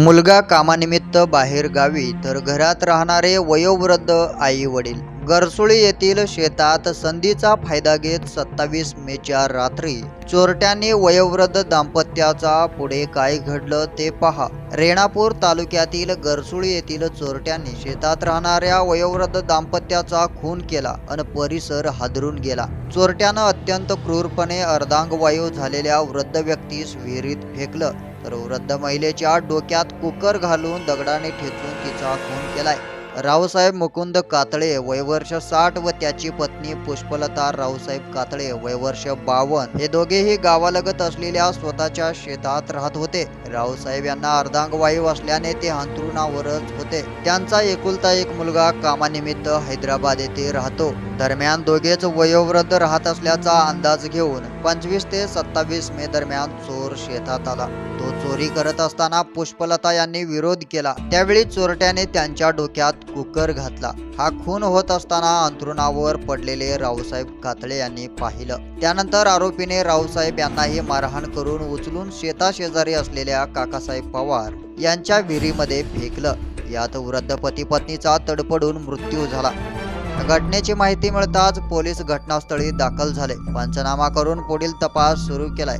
मुलगा कामानिमित्त बाहेर गावी तर घरात राहणारे वयोवृद्ध आई वडील गरसुळी येथील शेतात संधीचा फायदा घेत सत्तावीस मेच्या रात्री चोरट्यांनी वयोवृद्ध दाम्पत्याचा पुढे काय घडलं ते पहा. रेणापूर तालुक्यातील गरसुळी येथील चोरट्यांनी शेतात राहणाऱ्या वयोवृद्ध दाम्पत्याचा खून केला आणि परिसर हादरून गेला. चोरट्यानं अत्यंत क्रूरपणे अर्धांगवायू झालेल्या वृद्ध व्यक्तीस विहिरीत फेकलं. तर वृद्ध महिलेच्या डोक्यात कुकर घालून दगडाने ठेचून तिचा खून केलाय. रावसाहेब मुकुंद कातळे वयवर्ष साठ व त्याची पत्नी पुष्पलता रावसाहेब कातळे वयवर्ष बावन हे दोघेही गावालगत असलेल्या स्वतःच्या शेतात राहत होते. रावसाहेब यांना अर्धांगवायू असल्याने ते अंथरुणावरच होते. त्यांचा एकुलता एक मुलगा कामानिमित्त हैदराबाद येथे राहतो. दरम्यान दोघेच वयोवृद्ध राहत असल्याचा अंदाज घेऊन पंचवीस ते सत्तावीस मे दरम्यान चोर शेतात आला. तो चोरी करत असताना पुष्पलता यांनी विरोध केला. त्यावेळी चोरट्याने त्यांच्या डोक्यात कुकर घातला. हा खून होत असताना अंथरुणावर पडलेले रावसाहेब कातळे यांनी पाहिलं. त्यानंतर आरोपीने रावसाहेब यांनाही मारहाण करून उचलून शेताशेजारी असलेल्या काकासाहेब पवार यांच्या विहिरीमध्ये फेकलं. यात वृद्ध पती पत्नीचा तडपडून मृत्यू झाला. घटनेची माहिती मिळताच पोलीस घटनास्थळी दाखल झाले. पंचनामा करून पुढील तपास सुरू केलाय.